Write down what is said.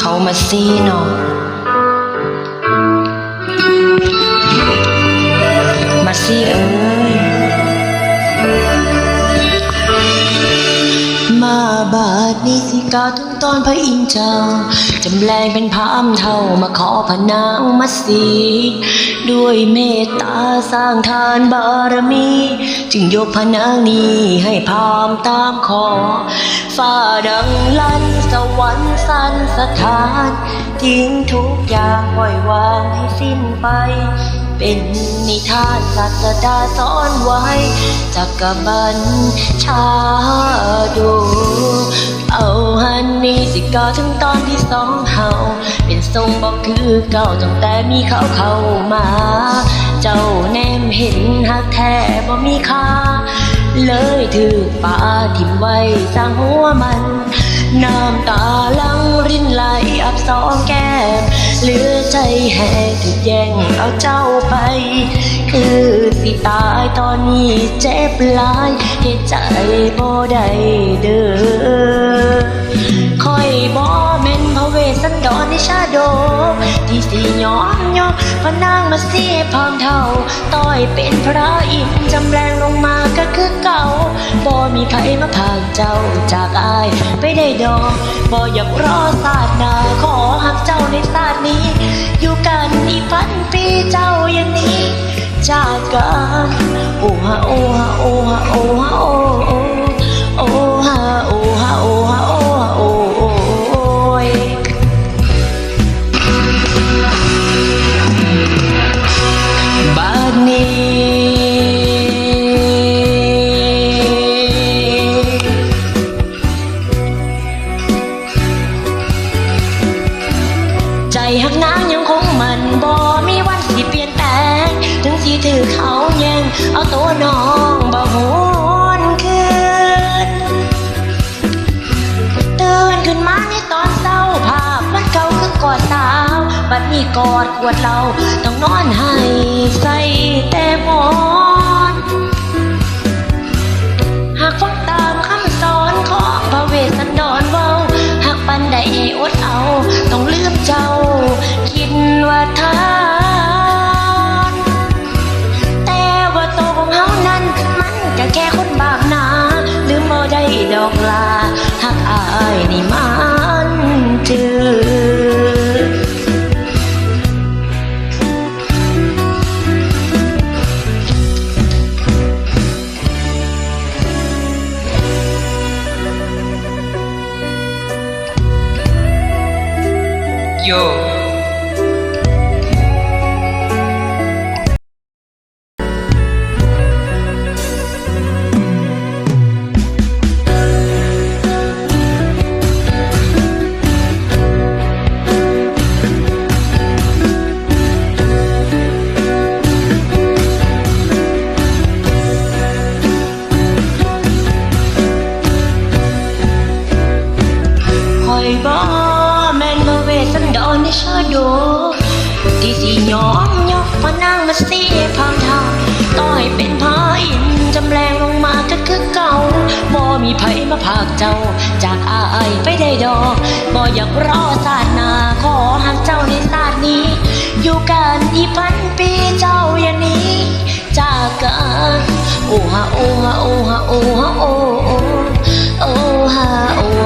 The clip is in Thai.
เขามาซีเนาะ ในสิกาวถึงตอนพระอินทร์เจ้าจำแรงเป็นพระอำเท่ามาขอพระนางมาสีด้วยเมตตาสร้างทานบารมี จึงยกพระนางนี้ให้พามตามขอฟ้าดังลั่นสวรรค์สันสถานทิ้งทุกอย่างปล่อยวางให้สิ้นไป เป็นนิทานศัสดาสอนไว้จากกบันชา กาถึงตอนที่สองเฮาเป็นทรงบอกคือเก่าตั้งแต่มีเขาเข้ามา เจ้าแนมเห็นหักแท้บ่มีค่า เลยถือป่าทิมไว้สร้างหัวมัน น้ำตาลังรินไหลอับสองแก้มเหลือใจแห่ถูกแย่งเอาเจ้าไป คือสิตายตอนนี้เจ็บหลายเหตุใจบ่ได้เด้อ ในชาโดที่สิยอมยกพระนางมาเสียพร้อมเท่าต้อยเป็นพระอินจำแรงลงมาก็คือเก่าบ่มีไผมาพากเจ้าจากอายไปได้ดอกบ่อยากรอศาสนาขอหักเจ้าในศาสนี้ อยู่กันอีกพันปีเจ้าอย่างนี้จากกันโอ้ฮะโอ้ฮะโอ้ฮะโอ้ฮะโอ้ หักนางยังคงมันบ่มีวันสิเปลี่ยนแปลง ถึงสิถือเขาแย่งเอาตัวน้องบ่หวนคืนตื่นขึ้นมาในตอนเศร้าภาพมันเก่าคือกอดสาว บัดนี้กอดขวดเราต้องนอนให้ใส่แต่หมอนหากฟังตามคำสอนของพระเวสสันดรเว้าหากปันใดให้อด โชาโดที่สิยอมยกพระนางมาเสียพามทางต่อยเป็นพระอินจำแรงลงมาก็คือเก่าบ่มีไผมาพากเจ้า จากอายไปได้ดอกบ่อยากรอศาสนาขอหักเจ้าในศาสตร์นี้ อยู่กันอีพันปีเจ้าอย่านี้จากกันโอ้ฮะโอ้ฮะโอ้ฮะโอ้ฮะโอ้